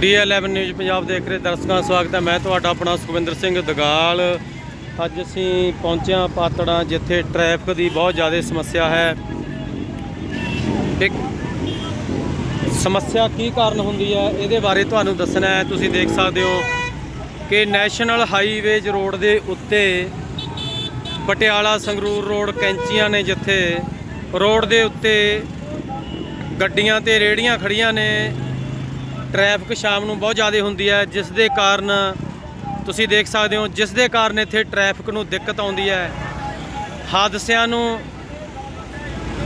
ਡੀ11 news Punjab ਦੇਖ ਰਹੇ ਦਰਸ਼ਕਾਂ ਦਾ ਸਵਾਗਤ ਹੈ। ਮੈਂ ਤੁਹਾਡਾ ਆਪਣਾ ਸੁਖਵਿੰਦਰ ਸਿੰਘ ਦਗਾਲ। ਅੱਜ ਅਸੀਂ ਪਹੁੰਚਿਆ ਪਾਤੜਾਂ, ਜਿੱਥੇ ਟ੍ਰੈਫਿਕ ਦੀ ਬਹੁਤ ਜ਼ਿਆਦਾ ਸਮੱਸਿਆ ਹੈ। ਇੱਕ ਸਮੱਸਿਆ ਕੀ ਕਾਰਨ ਹੁੰਦੀ ਹੈ, ਇਹਦੇ ਬਾਰੇ ਤੁਹਾਨੂੰ ਦੱਸਣਾ ਹੈ। ਤੁਸੀਂ ਦੇਖ ਸਕਦੇ ਹੋ ਕਿ ਨੈਸ਼ਨਲ ਹਾਈਵੇਜ ਰੋਡ ਦੇ ਉੱਤੇ ਪਟਿਆਲਾ ਸੰਗਰੂਰ ਰੋਡ ਕੈਂਚੀਆਂ ਨੇ ਜਿੱਥੇ ਰੋਡ ਦੇ ਉੱਤੇ ਗੱਡੀਆਂ ਤੇ ਰੇੜੀਆਂ ਖੜੀਆਂ ਨੇ। ਟ੍ਰੈਫਿਕ ਸ਼ਾਮ ਨੂੰ ਬਹੁਤ ਜ਼ਿਆਦਾ ਹੁੰਦੀ ਹੈ, ਜਿਸ ਦੇ ਕਾਰਨ ਤੁਸੀਂ ਦੇਖ ਸਕਦੇ ਹੋ, ਜਿਸ ਦੇ ਕਾਰਨ ਇੱਥੇ ਟ੍ਰੈਫਿਕ ਨੂੰ ਦਿੱਕਤ ਆਉਂਦੀ ਹੈ। ਹਾਦਸਿਆਂ ਨੂੰ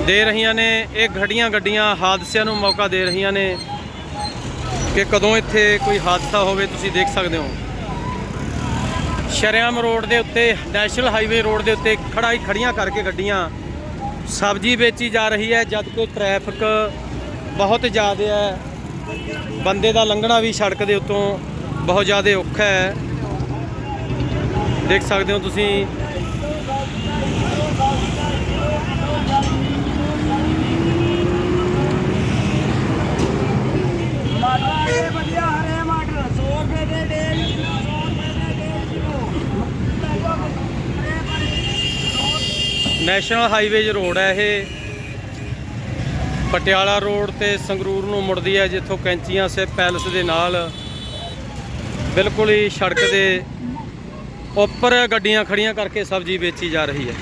ਦੇ ਰਹੀਆਂ ਨੇ, ਇਹ ਖੜੀਆਂ ਗੱਡੀਆਂ ਹਾਦਸਿਆਂ ਨੂੰ ਮੌਕਾ ਦੇ ਰਹੀਆਂ ਨੇ ਕਿ ਕਦੋਂ ਇੱਥੇ ਕੋਈ ਹਾਦਸਾ ਹੋਵੇ, ਤੁਸੀਂ ਦੇਖ ਸਕਦੇ ਹੋ। ਸ਼ਰਿਆਮ ਰੋਡ ਦੇ ਉੱਤੇ, ਨੈਸ਼ਨਲ ਹਾਈਵੇ ਰੋਡ ਦੇ ਉੱਤੇ ਖੜਾਈ ਖੜੀਆਂ ਕਰਕੇ ਗੱਡੀਆਂ ਸਬਜ਼ੀ ਵੇਚੀ ਜਾ ਰਹੀ ਹੈ, ਜਦ ਕਿ ਟ੍ਰੈਫਿਕ ਬਹੁਤ ਜ਼ਿਆਦਾ ਹੈ। ਬੰਦੇ ਦਾ ਲੰਘਣਾ ਵੀ ਸੜਕ ਦੇ ਉੱਤੋਂ ਬਹੁਤ ਜ਼ਿਆਦਾ ਔਖਾ ਹੈ। ਦੇਖ ਸਕਦੇ ਹੋ ਤੁਸੀਂ। ਟਮਾਟਰ ਇਹ ਵਧੀਆ ਹਰੇ ਮਟਰ 100 ਰੁਪਏ ਦੇ ਡੇਢ ਕਿਲੋ 100 ਰੁਪਏ ਦੇ ਡੇਢ ਕਿਲੋ ਨੈਸ਼ਨਲ ਹਾਈਵੇਜ ਰੋਡ ਹੈ ਇਹ। ਪਟਿਆਲਾ ਰੋਡ ਤੇ ਸੰਗਰੂਰ ਨੂੰ ਮੁੜਦੀ ਹੈ, ਜਿੱਥੋਂ ਕੈਂਚੀਆਂ ਸੇ ਪੈਲਸ ਦੇ ਨਾਲ ਬਿਲਕੁਲ ਹੀ ਸੜਕ ਦੇ ਉੱਪਰ ਗੱਡੀਆਂ ਖੜੀਆਂ ਕਰਕੇ ਸਬਜ਼ੀ ਵੇਚੀ ਜਾ ਰਹੀ ਹੈ।